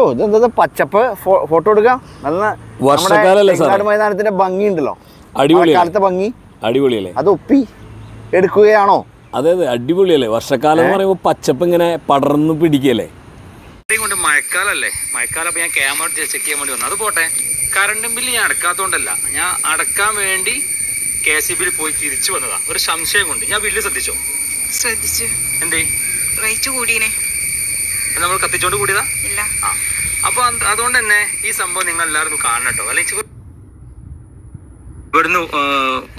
ഓ ഇതെന്താ പച്ചപ്പ്? ഫോട്ടോ എടുക്കാം. നല്ല വർഷക്കാലല്ലേ മൈതാനത്തിന്റെ ഭംഗി ഉണ്ടല്ലോ അടിപൊളി കാലത്തെ ഭംഗി. അടിപൊളിയല്ലേ? അത് ഒപ്പി എടുക്കുകയാണോ? അതെ അതെ അടിപൊളിയല്ലേ? വർഷക്കാലം എന്ന് പറയുമ്പോൾ പച്ചപ്പ് ഇങ്ങനെ പടർന്ന് പിടിക്കല്ലേ? കൊണ്ട് മഴക്കാലല്ലേ? മഴക്കാലം അപ്പൊ ഞാൻ ക്യാമറ ചെക്ക് ചെയ്യാൻ വേണ്ടി വന്നു. അത് പോട്ടെ. കറണ്ട് ബില്ല് ഞാൻ അടക്കാത്തോണ്ടല്ല. ഞാൻ അടക്കാൻ വേണ്ടി കെ സി ബിയിൽ പോയി തിരിച്ചു വന്നതാ. ഒരു സംശയം കൊണ്ട്. ഞാൻ ബില്ല് ശ്രദ്ധിച്ചോ? ശ്രദ്ധിച്ചു. എന്തേ? റേറ്റ് കൂടീനെ നമ്മൾ കത്തിച്ചോണ്ട് കൂടിയതാ? ഇല്ല. ആ. അപ്പൊ അതുകൊണ്ട് തന്നെ ഈ സംഭവം നിങ്ങൾ എല്ലാവർക്കും കാണണം കേട്ടോ. അല്ലെങ്കിൽ ഇവിടുന്ന്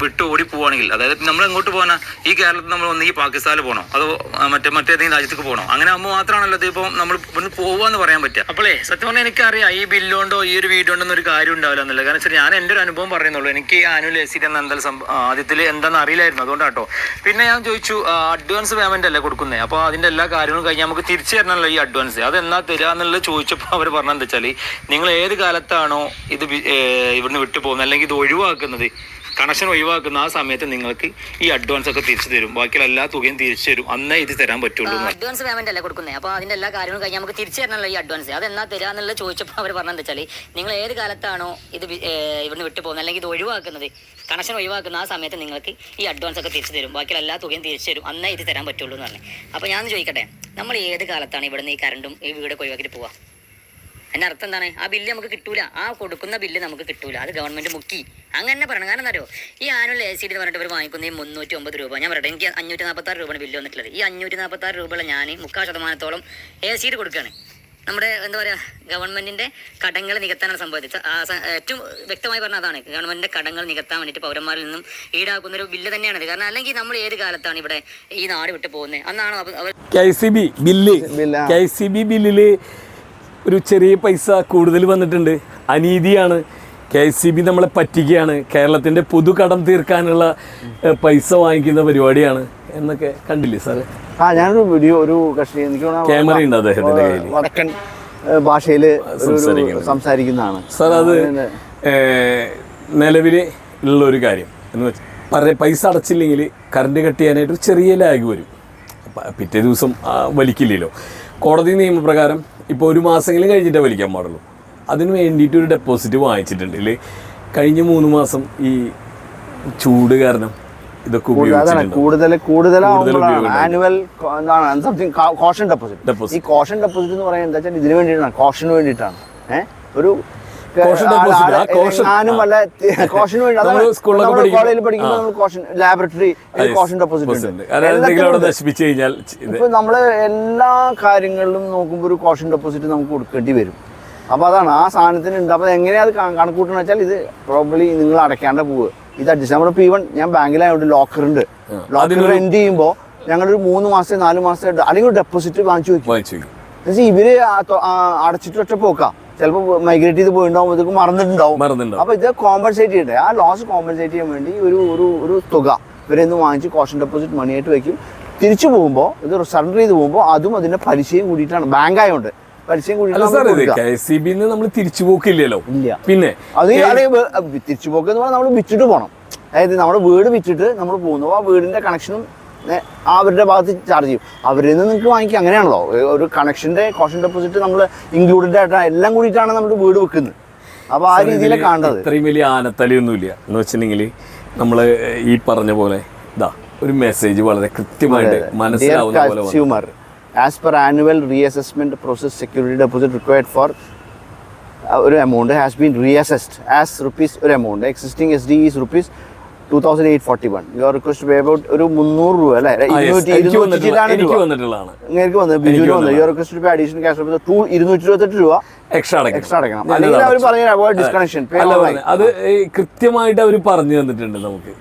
വിട്ട് ഓടി പോവാണെങ്കിൽ അതായത് നമ്മൾ എങ്ങോട്ട് പോകാനാ ഈ കേരളത്തിൽ നമ്മൾ ഒന്ന് ഈ പാകിസ്ഥാനിൽ പോകണോ അതോ മറ്റേ മറ്റേതെങ്കിലും രാജ്യത്തേക്ക് പോകണോ അങ്ങനെ ആകുമ്പോൾ മാത്രമാണല്ലോ ഇപ്പം നമ്മൾ ഇവിടുന്ന് പോവാന്ന് പറയാൻ പറ്റുക അപ്പോളേ സത്യം പറഞ്ഞാൽ എനിക്കറിയാം ഈ ബില്ലുകൊണ്ടോ ഈ ഒരു വീഡിയോ കൊണ്ടോ ഒരു കാര്യം ഉണ്ടാവില്ല എന്നുള്ളത്. കാരണം വെച്ചാൽ ഞാൻ എന്റെ ഒരു അനുഭവം പറയുന്നുള്ളൂ. എനിക്ക് ആനുവൽ എ സി എന്ന സംഭവം ആദ്യത്തിൽ എന്താണെന്ന് അറിയില്ലായിരുന്നു. അതുകൊണ്ടാട്ടോ. പിന്നെ ഞാൻ ചോദിച്ചു അഡ്വാൻസ് പേയ്മെന്റ് അല്ലേ കൊടുക്കുന്നത് അപ്പോൾ അതിന്റെ എല്ലാ കാര്യങ്ങളും കഴിഞ്ഞ് നമുക്ക് തിരിച്ചു തരണമല്ലോ ഈ അഡ്വാൻസ് അത് എന്നാ തരിക എന്നുള്ളത് ചോദിച്ചപ്പോൾ അവർ പറഞ്ഞെന്താ വെച്ചാൽ നിങ്ങൾ ഏത് കാലത്താണോ ഇത് ഇവിടുന്ന് വിട്ടു പോകുന്നത്? അല്ലെങ്കിൽ ഇത് ഒഴിവാക്കുന്നത്? കണക്ഷൻ ഒഴിവാക്കുന്ന ആ സമയത്ത് നിങ്ങൾക്ക് ഈ അഡ്വാൻസ് ഒക്കെ തിരിച്ചു തരും. ബാക്കിയുള്ള എല്ലാ തുകയും തിരിച്ചു തരും. അന്നേ ഇത് തരാൻ പറ്റുള്ളൂ അഡ്വാൻസ് പേയ്മെന്റ് അല്ലേ കൊടുക്കുന്നത് അപ്പോൾ അതിന്റെ എല്ലാ കാര്യങ്ങളും കഴിഞ്ഞ് നമുക്ക് തിരിച്ചു തരണമല്ലോ ഈ അഡ്വാൻസ് അത് എന്നാ തരാ എന്നുള്ളത് ചോദിച്ചപ്പോൾ അവർ പറഞ്ഞത് വെച്ചാൽ നിങ്ങൾ ഏത് കാലത്താണോ ഇത് ഇവിടുന്ന് വിട്ടു പോകുന്നത്? അല്ലെങ്കിൽ ഇത് ഒഴിവാക്കുന്നത്? കണക്ഷൻ ഒഴിവാക്കുന്ന ആ സമയത്ത് നിങ്ങൾക്ക് ഈ അഡ്വാൻസ് ഒക്കെ തിരിച്ചു തരും. ബാക്കിയുള്ള എല്ലാ തുകയും തിരിച്ചു തരും. അന്നേ ഇത് തരാൻ പറ്റുള്ളൂ എന്ന് പറഞ്ഞു. അപ്പോൾ ഞാൻ ചോദിക്കട്ടെ? നമ്മൾ ഏത് കാലത്താണ് ഇവിടുന്ന് ഈ കറണ്ടും ഈ വീടൊക്കെ ഒഴിവാക്കിയിട്ട് പോവാ? അതിന്റെ അർത്ഥം എന്താണ്? ആ ബില്ല് നമുക്ക് കിട്ടൂല. ആ കൊടുക്കുന്ന ബില്ല് നമുക്ക് കിട്ടൂല. അത് ഗവൺമെന്റ് മുക്കി. അങ്ങനെ തന്നെ പറയണം. കാരണം എന്താ ഈ ആനുവൽ എ സി എന്ന് പറഞ്ഞിട്ട് ഇവർ വാങ്ങിക്കുന്ന ഈ മുന്നൂറ്റി ഒമ്പത് രൂപ. ഞാൻ പറയട്ടെ എനിക്ക് അഞ്ഞൂറ്റി നാൽപ്പത്തി ആറ് രൂപയാണ് ബില്ല് വന്നിട്ടുള്ളത്. ഈ അഞ്ഞൂറ്റി നാൽപ്പത്തി ആറ് രൂപയുള്ള ഞാൻ മുക്കാൽ ശതമാനത്തോളം എ സി ഡി കൊടുക്കുകയാണ്. നമ്മുടെ എന്താ പറയുക ഗവൺമെന്റിന്റെ കടങ്ങൾ നികത്താനാണ് സംഭവിച്ചത് ഏറ്റവും വ്യക്തമായി പറഞ്ഞ അതാണ്. ഗവൺമെന്റിന്റെ കടങ്ങൾ നികത്താൻ വേണ്ടിയിട്ട് പൗരന്മാരിൽ നിന്നും ഈടാക്കുന്ന ഒരു ബില്ല് തന്നെയാണ് കാരണം അല്ലെങ്കിൽ നമ്മൾ ഏത് കാലത്താണ് ഇവിടെ ഈ നാട് വിട്ടു പോകുന്നത്? അന്നാണോ അവർ K C B bill, K C B ബില്ലിൽ ഒരു ചെറിയ പൈസ കൂടുതൽ വന്നിട്ടുണ്ട്. അനീതിയാണ്. കെ സി ബി നമ്മളെ പറ്റിക്കുകയാണ്. കേരളത്തിന്റെ പൊതു കടം തീർക്കാനുള്ള പൈസ വാങ്ങിക്കുന്ന പരിപാടിയാണ് എന്നൊക്കെ കണ്ടില്ലേ സാറ്? ആ ഞാനൊരു വീഡിയോ ഒരു കക്ഷി എനിക്ക് ക്യാമറ ഉണ്ട് അദ്ദേഹത്തിന്റെ വ- കയ്യിൽ വടക്കൻ ഭാഷയിൽ. സംസാരിക്കുന്നതാണ്. സാർ അത് നിലവിൽ ഉള്ള ഒരു കാര്യം എന്ന് വെച്ചാൽ പറഞ്ഞ പൈസ അടച്ചില്ലെങ്കിൽ കറണ്ട് കട്ട് ചെയ്യാനായിട്ട് ഒരു ചെറിയ ലാഗ് വരും. പിറ്റേ ദിവസം വലിക്കില്ലല്ലോ. കോടതി നിയമപ്രകാരം ഇപ്പോൾ ഒരു മാസമെങ്കിലും കഴിഞ്ഞിട്ടേ വലിക്കാൻ പാടുള്ളൂ. അതിന് വേണ്ടിയിട്ട് ഒരു ഡെപ്പോസിറ്റ് വാങ്ങിച്ചിട്ടുണ്ട്. ഇല്ലേ? കഴിഞ്ഞ മൂന്ന് മാസം ഈ ചൂട് കാരണം ഇതൊക്കെ കൂടുതൽ ആനുവൽ എന്താണ് സംതിങ് കോഷൻ ഡെപ്പോസിറ്റ് ഈ കോഷൻ ഡെപ്പോസിറ്റ് എന്ന് പറയുന്നത് എന്താ വെച്ചാൽ ഇതിന് വേണ്ടിയിട്ടാണ് കോഷന് വേണ്ടിയിട്ടാണ്. ഏഹ് ഒരു ഞാനും വല്ല കോഷന് വേണ്ടി കോളേജിൽ പഠിക്കുമ്പോൾ. നമ്മൾ കോഷൻ ലാബറട്ടറി കോഷൻ ഡെപ്പോസിറ്റ് ഉണ്ട്. കഴിഞ്ഞാൽ ഇപ്പൊ നമ്മൾ എല്ലാ കാര്യങ്ങളിലും നോക്കുമ്പോൾ ഒരു കോഷൻ ഡെപ്പോസിറ്റ് നമുക്ക് കൊടുക്കേണ്ടി വരും. അപ്പൊ അതാണ് ആ സാധനത്തിന് ഉണ്ട്. അപ്പൊ എങ്ങനെയാ അത് കണക്ക് വെച്ചാൽ ഇത് പ്രോബ്ലി നിങ്ങൾ അടയ്ക്കാണ്ട് പോവുക. ഇത് അഡ്ജസ്റ്റ് നമ്മുടെ ഈവൻ ഞാൻ ബാങ്കിലായോണ്ട് ലോക്കറുണ്ട് ലോക്കർ റെന്റ് ചെയ്യുമ്പോൾ ഞങ്ങളൊരു മൂന്ന് മാസം നാല് മാസം അല്ലെങ്കിൽ ഒരു ഡെപ്പോസിറ്റ് വാങ്ങിച്ചു വെക്കും. ഇവർ അടച്ചിട്ട് ഒറ്റ പോക്കാം. ചിലപ്പോൾ മൈഗ്രേറ്റ് ചെയ്ത് പോയിണ്ടാവുമ്പോഴത്തേക്കും മറന്നിട്ടുണ്ടാവും. അപ്പൊ ഇത് കോമ്പൻസേറ്റ് ചെയ്യണ്ടേ? ആ ലോസ് കോമ്പൻസേറ്റ് ചെയ്യാൻ വേണ്ടി ഒരു ഒരു ഒരു തുക ഇവരെന്ന് വാങ്ങിച്ച് കോഷൻ ഡെപ്പോസിറ്റ് മണിയായിട്ട് വെക്കും. തിരിച്ചു പോകുമ്പോൾ ഇത് സറണ്ടർ ചെയ്ത് പോകുമ്പോൾ അതും അതിന്റെ പലിശയും കൂടിയിട്ടാണ്. ബാങ്ക് ആയതുകൊണ്ട് പലിശയും അല്ല സാർ ഇത് കൂടിയിട്ടാണ് കെ സി ബിന്ന് നമ്മൾ തിരിച്ചു പോക്കില്ലല്ലോ. ഇല്ല. പിന്നെ അത് തിരിച്ചു പോക്ക് എന്ന് പറഞ്ഞാൽ നമ്മൾ വിറ്റിട്ട് പോകണം അതായത് നമ്മുടെ വീട് വിറ്റിട്ട് നമ്മൾ പോകുന്നു. ആ വീടിന്റെ കണക്ഷനും അവരുടെ ഭാഗത്ത് ചാർജ് ചെയ്യും. അവരിൽ നിന്ന് നിങ്ങൾക്ക് വാങ്ങിക്കുക അങ്ങനെയാണല്ലോ. ഒരു കണക്ഷന്റെ കോഷൻ ഡെപ്പോസിറ്റ് നമ്മൾ ഇൻക്ലൂഡഡ് ആയിട്ടാണ് എല്ലാം കൂടിയിട്ടാണ് നമ്മൾ വീട് വെക്കുന്നത്. അപ്പോൾ ആ രീതിയിലെ കാണേണ്ടത്. ഇത്രയും വലിയ ആനത്തലിയൊന്നുമില്ല. എന്ന് വെച്ചിട്ടുണ്ടെങ്കിൽ നമ്മൾ ഈ പറഞ്ഞ പോലെ ഇതാ ഒരു മെസ്സേജ് വളരെ കൃത്യമായിട്ട് മനസ്സിലാവുന്ന പോലെ. As per annual reassessment process, security deposit required for uh, ഒരു ആസ് റുപ്പീസ് ഒരു എമൗണ്ട് എക്സിസ്റ്റിംഗ് എസ് ഒരു is Existing SD is rupees 2841. Your request to pay about ഒരു മുന്നൂറ് രൂപ അല്ലേ? ആ, yes. ഇരുന്നൂറ്റി എനിക്ക് ഇരുന്നൂറ്റി വന്നിട്ടുള്ള ചില്ലാനം എനിക്ക് രൂപ. വന്നിട്ടുള്ളതാണ്. നിങ്ങൾക്ക് വന്നത് എനിക്ക് ബിജുവിന് വന്നത്. Your request pay additional cash rupees ഇരുന്നൂറ്റി ഇരുപത്തെട്ട് രൂപ. എക്സ്ട്രാ അടയ്ക്കണം. Extra അടയ്ക്കണം. ഞാനത് അല്ലെങ്കിൽ അവർ അടച്ചു. പറഞ്ഞ avoid അതെ. കൃത്യമായിട്ട് അവർ പറഞ്ഞു തന്നിട്ടുണ്ട് നമുക്ക്.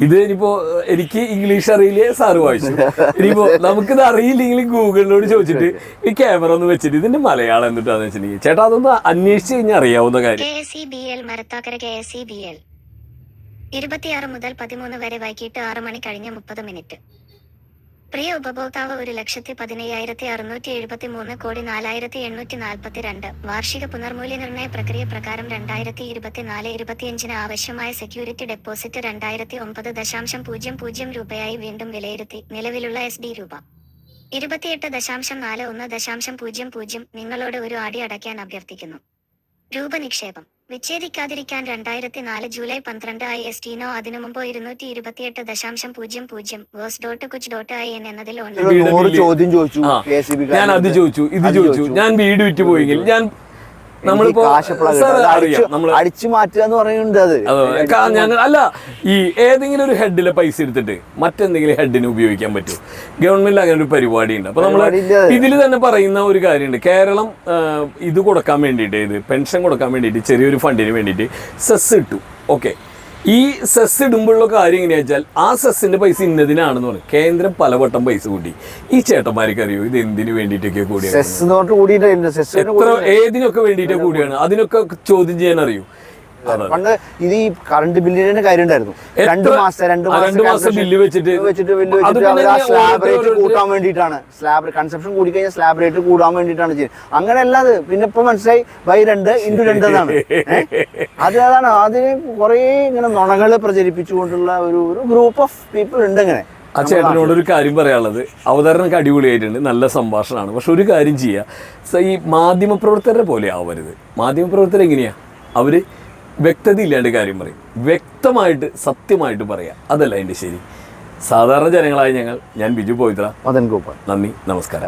ഇത് ഇനിയിപ്പോ എനിക്ക് ഇംഗ്ലീഷ് അറിയില്ലേ? സാറ് വായിച്ചു. ഇനിയിപ്പോ നമുക്കിത് അറിയില്ലെങ്കിൽ ഗൂഗിളിനോട് ചോദിച്ചിട്ട് ഈ ക്യാമറ ഒന്ന് വെച്ചിട്ട് ഇതിന്റെ മലയാളം എന്നിട്ടാന്ന് വെച്ചിട്ടുണ്ടെങ്കിൽ. ചേട്ടാ അതൊന്ന് അന്വേഷിച്ച് കഴിഞ്ഞാൽ അറിയാവുന്ന കാര്യം. ഇരുപത്തിയാറ് മുതൽ പതിമൂന്ന് വരെ വൈകിട്ട് ആറ് മണി കഴിഞ്ഞ് മുപ്പത് മിനിറ്റ്. പ്രിയ ഉപഭോക്താവ് ഒരു ലക്ഷത്തി പതിനയ്യായിരത്തി അറുന്നൂറ്റി എഴുപത്തി മൂന്ന് കോടി നാലായിരത്തി എണ്ണൂറ്റി നാൽപ്പത്തി രണ്ട് വാർഷിക പുനർമൂല്യനിർണയ പ്രക്രിയ പ്രകാരം രണ്ടായിരത്തി ഇരുപത്തിനാല് ഇരുപത്തിയഞ്ചിന് ആവശ്യമായ സെക്യൂരിറ്റി ഡെപ്പോസിറ്റ് രണ്ടായിരത്തി ഒമ്പത് ദശാംശം പൂജ്യം പൂജ്യം രൂപയായി വീണ്ടും വിലയിരുത്തി. നിലവിലുള്ള എസ് ഡി രൂപ. ഇരുപത്തിയെട്ട് ദശാംശം നാല് ഒന്ന് ദശാംശം പൂജ്യം പൂജ്യം നിങ്ങളോട് ഒരു ആടി അടയ്ക്കാൻ അഭ്യർത്ഥിക്കുന്നു. രൂപ നിക്ഷേപം വിച്ഛേദിക്കാതിരിക്കാൻ രണ്ടായിരത്തി നാല് ജൂലൈ പന്ത്രണ്ട് ഐ എസ് ടിനോ അതിനു മുമ്പ് ഇരുന്നൂറ്റി ഇരുപത്തിയെട്ട് ദശാംശം പൂജ്യം പൂജ്യം വേഴ്സ് ഡോട്ട് കുച്ച് ഡോട്ട് ഐ എൻ എന്നതിൽ. ചോദ്യം ചോദിച്ചു ഞാൻ അത് ചോദിച്ചു. ഇത് ചോദിച്ചു. ഞാൻ വീട് വിറ്റ് പോയെങ്കിൽ ഞാൻ നമ്മളിപ്പോ അടിച്ചു മാറ്റുക എന്ന് പറയുന്നുണ്ട് അത്. ഞങ്ങൾ അല്ല ഈ ഏതെങ്കിലും ഒരു ഹെഡിലെ പൈസ എടുത്തിട്ട് മറ്റെന്തെങ്കിലും ഹെഡിന് ഉപയോഗിക്കാൻ പറ്റും ഗവൺമെന്റിൽ അങ്ങനെ ഒരു പരിപാടി ഉണ്ട് അപ്പൊ നമ്മൾ. ഇതിൽ തന്നെ പറയുന്ന ഒരു കാര്യമുണ്ട്. കേരളം ഇത് കൊടുക്കാൻ വേണ്ടിയിട്ട് ഇത് പെൻഷൻ കൊടുക്കാൻ വേണ്ടിയിട്ട് ചെറിയൊരു ഫണ്ടിന് വേണ്ടിയിട്ട് സെസ് ഇട്ടു. ഓക്കെ. ഈ സെസ് ഇടുമ്പോഴുള്ള കാര്യം എങ്ങനെയാ വെച്ചാൽ ആ സെസ്സിന്റെ പൈസ ഇന്നതിനാണെന്ന് പറഞ്ഞു. കേന്ദ്രം പലവട്ടം പൈസ കൂട്ടി. ഈ ചേട്ടന്മാർക്ക് അറിയോ? ഇത് എന്തിനു വേണ്ടിയിട്ടൊക്കെ കൂടിയാണ് എത്ര ഏതിനൊക്കെ വേണ്ടിയിട്ടൊക്കെ കൂടിയാണ്? അതിനൊക്കെ ചോദ്യം ചെയ്യാൻ അറിയൂ പണ്ട് ഇത് ഈ കറണ്ട് ബില്ലിന്റെ കാര്യം ഉണ്ടായിരുന്നു രണ്ട് മാസം രണ്ട് മാസം ബില്ല് വെച്ചിട്ട് വെച്ചിട്ട് ബില്ല് വെച്ചിട്ട് അവർ ആ സ്ലാബ് റേറ്റ് കൂട്ടാൻ വേണ്ടിയിട്ടാണ്. സ്ലാബ് കൺസപ്ഷൻ കൂടി കഴിഞ്ഞാൽ സ്ലാബ് റേറ്റ് കൂടാൻ വേണ്ടിയിട്ടാണ് ചെയ്യുന്നത്. അങ്ങനെ അത് പിന്നെ ഇപ്പൊ മനസ്സിലായി ബൈ രണ്ട് ഇന്റു രണ്ട് എന്നാണ്? അത് അതാണ് അതിന് കുറേ ഇങ്ങനെ നുണകൾ പ്രചരിപ്പിച്ചുകൊണ്ടുള്ള ഒരു ഒരു ഗ്രൂപ്പ് ഓഫ് പീപ്പിൾ ഉണ്ട് ഇങ്ങനെ. ആ ചേട്ടനോട് ഒരു കാര്യം പറയാനുള്ളത്. അവതരണമൊക്കെ അടിപൊളിയായിട്ടുണ്ട്. നല്ല സംഭാഷണമാണ്. പക്ഷെ ഒരു കാര്യം ചെയ്യുക സ- ഈ മാധ്യമപ്രവർത്തകരെ പോലെ ആവരുത്. മാധ്യമപ്രവർത്തകർ എങ്ങനെയാ അവർ വ്യക്തത ഇല്ലാണ്ട് കാര്യം പറയും. വ്യക്തമായിട്ട് സത്യമായിട്ട് പറയാം. അതല്ല അതിന്റെ ശരി. സാധാരണ ജനങ്ങളായ ഞങ്ങൾ ഞാൻ ബിജു പോയിത്ര. മദൻ ഗോപാൽ. നന്ദി നമസ്കാരം.